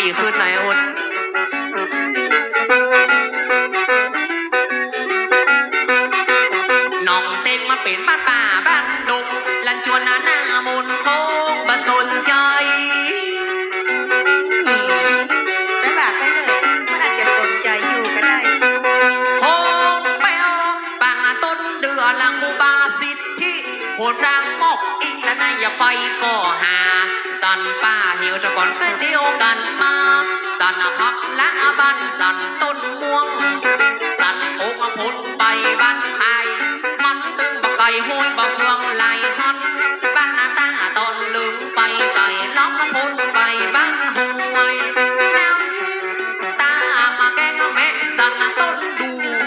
ปีขึ้นหนอยอุดน้องเต็งมาเป็นป้าป่าบ้านดุงลันจวนหน้าหน้ามนโค้งบะสนจอ หดรังมกอีและนายอย่าไปก็หา สันป้าหิวตะก่อนไปเที่ยวกันมา สันพักและบันสันต้นม่วง สันโอกมาพ้นไปบ้านไทยมันตึงบะไก่ห้อยบะเฟืองไหลหันบ้านตาตอนลืมไปไก่ล้อมมาพ้นไปบ้านห้วยแล้วตามาแกงแม่สันต้นดู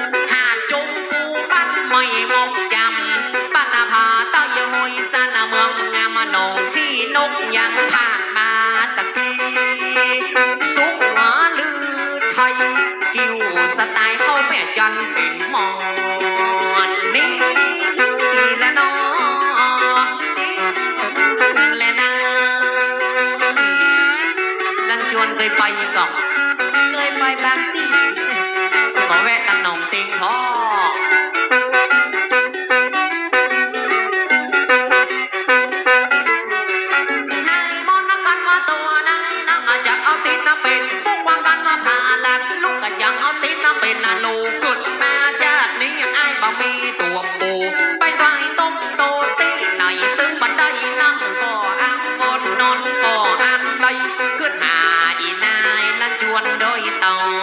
เต้ายสันเมืองงามนองที่นกยังผ่านมาตะกี้สุขหาลือไทย กิ้วสไตล์เข้าแม่จันเป็นหมอนนี่และน้องจริงและนะลังจวนเคยไปยังก่อนเคยไปบางที่ อนกันว่าตัวนนั่งจะเอาตีนนะเป็นพวกวางกันว่าพาลันลูกก็ยังเอาตีนนะเป็นนะลูกกิดมาจากนี้ไอ้บ่มีตัวปูไปไวต้มโตตีไหนตึงบันไดนั่งก่ออังกอนนอนก่อันไรขึ้นหาอีนายละจวนโดยตอง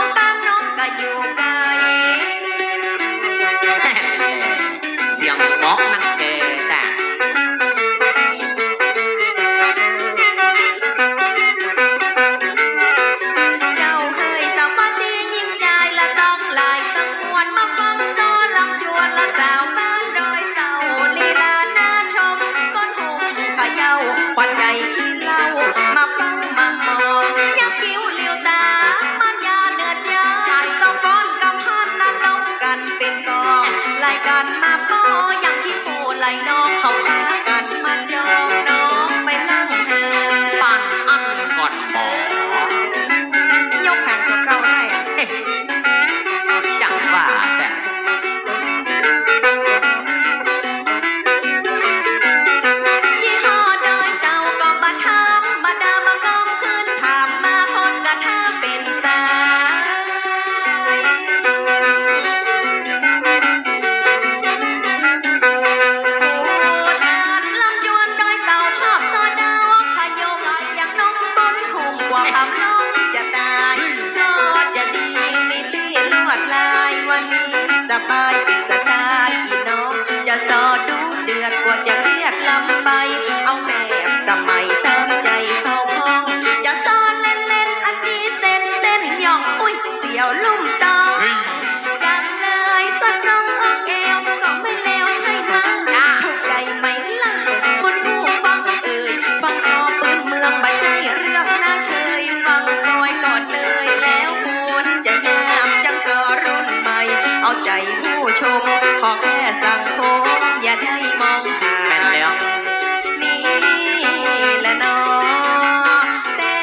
กันมาป้อยังที่โคไหลน้องเขาพากันมาจอ สบายเป็นสไตล์อีน้อง จะสอดูเดือดกว่าจะเรียกลำไป เอาแม่ ใจผู้ชม ขอแค่สังคม อย่าได้มองหาแมนแล้วนี่แหละน้อแต่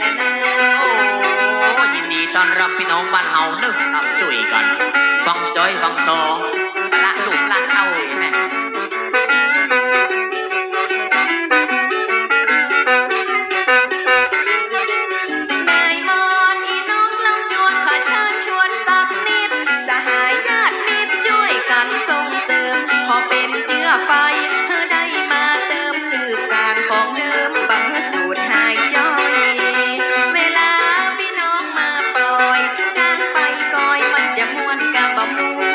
ละน้องยินดีต้อนรับพี่น้องบ้านเฮาเนึกครับจุยกัน ฟังจอยฟังซอ Vamos.